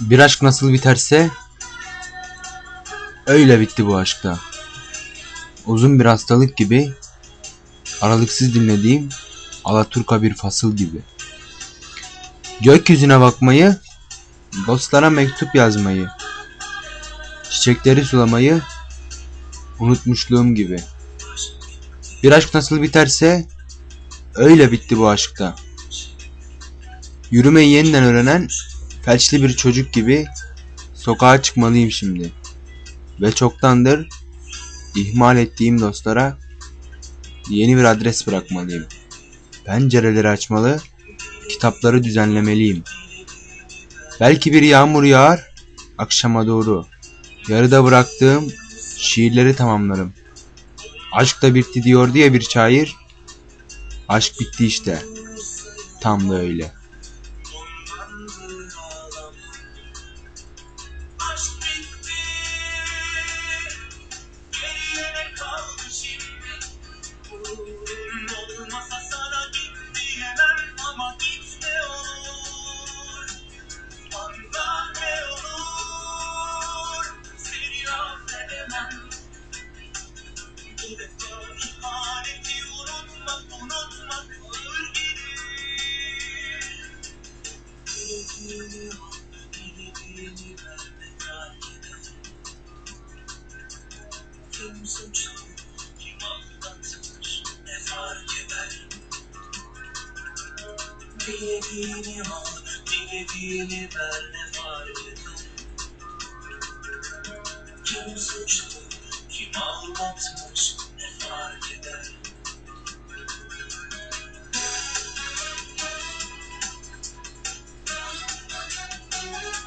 Bir aşk nasıl biterse öyle bitti bu aşkta. Uzun bir hastalık gibi aralıksız dinlediğim Alaturka bir fasıl gibi. Gökyüzüne bakmayı, dostlara mektup yazmayı, çiçekleri sulamayı unutmuşluğum gibi. Bir aşk nasıl biterse öyle bitti bu aşkta. Yürümeyi yeniden öğrenen felçli bir çocuk gibi sokağa çıkmalıyım şimdi. Ve çoktandır ihmal ettiğim dostlara yeni bir adres bırakmalıyım. Pencereleri açmalı, kitapları düzenlemeliyim. Belki bir yağmur yağar akşama doğru. Yarıda bıraktığım şiirleri tamamlarım. Aşk da bitti diyor diye bir şair. Aşk bitti işte. Tam da öyle. Kim suçlu, kim aldatmış ne fark eder? Dilediğini al, dilediğini ver ne fark eder? Kim suçlu, You know that's much never did that.